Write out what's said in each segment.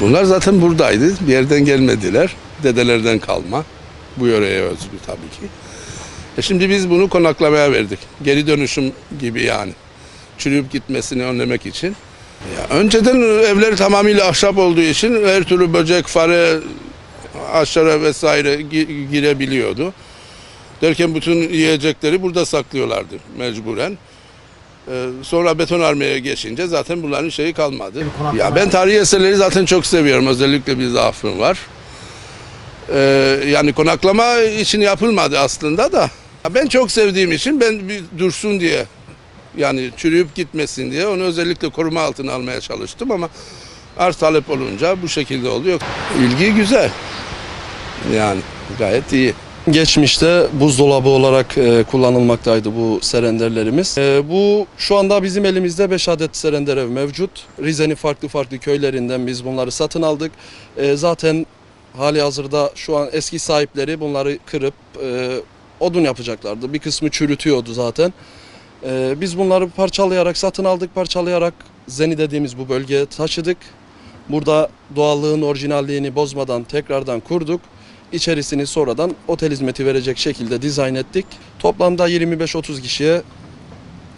Bunlar zaten buradaydı. Bir yerden gelmediler. Dedelerden kalma. Bu yöreye özgü tabii ki. E şimdi biz bunu konaklamaya verdik. Geri dönüşüm gibi yani. Çürüyüp gitmesini önlemek için. Ya önceden evler tamamıyla ahşap olduğu için her türlü böcek, fare, aşağı vesaire gi- girebiliyordu. Derken bütün yiyecekleri burada saklıyorlardı mecburen. Ee, sonra betonarmeye geçince zaten bunların şeyi kalmadı. Ya ben tarihi eserleri zaten çok seviyorum. Özellikle bir zaafım var. Ee, yani konaklama için yapılmadı aslında da. Ben çok sevdiğim için ben bir dursun diye yani çürüyüp gitmesin diye onu özellikle koruma altına almaya çalıştım ama arz talep olunca bu şekilde oluyor. İlgi güzel. Yani gayet iyi. Geçmişte buzdolabı olarak e, kullanılmaktaydı bu serenderlerimiz. E, bu şu anda bizim elimizde 5 adet serender ev mevcut. Rize'nin farklı farklı köylerinden biz bunları satın aldık. E, zaten hali hazırda şu an eski sahipleri bunları kırıp odun yapacaklardı. Bir kısmı çürütüyordu zaten. Biz bunları parçalayarak satın aldık, parçalayarak Zeni dediğimiz bu bölgeye taşıdık. Burada doğallığın orijinalliğini bozmadan tekrardan kurduk. İçerisini sonradan otel hizmeti verecek şekilde dizayn ettik. Toplamda 25-30 kişiye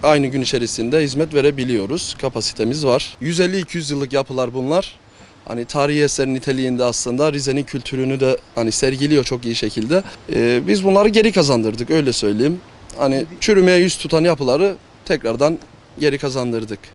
aynı gün içerisinde hizmet verebiliyoruz. Kapasitemiz var. 150-200 yıllık yapılar bunlar. Hani tarihi eser niteliğinde aslında Rize'nin kültürünü de hani sergiliyor çok iyi şekilde. Ee, biz bunları geri kazandırdık öyle söyleyeyim. Hani çürümeye yüz tutan yapıları tekrardan geri kazandırdık.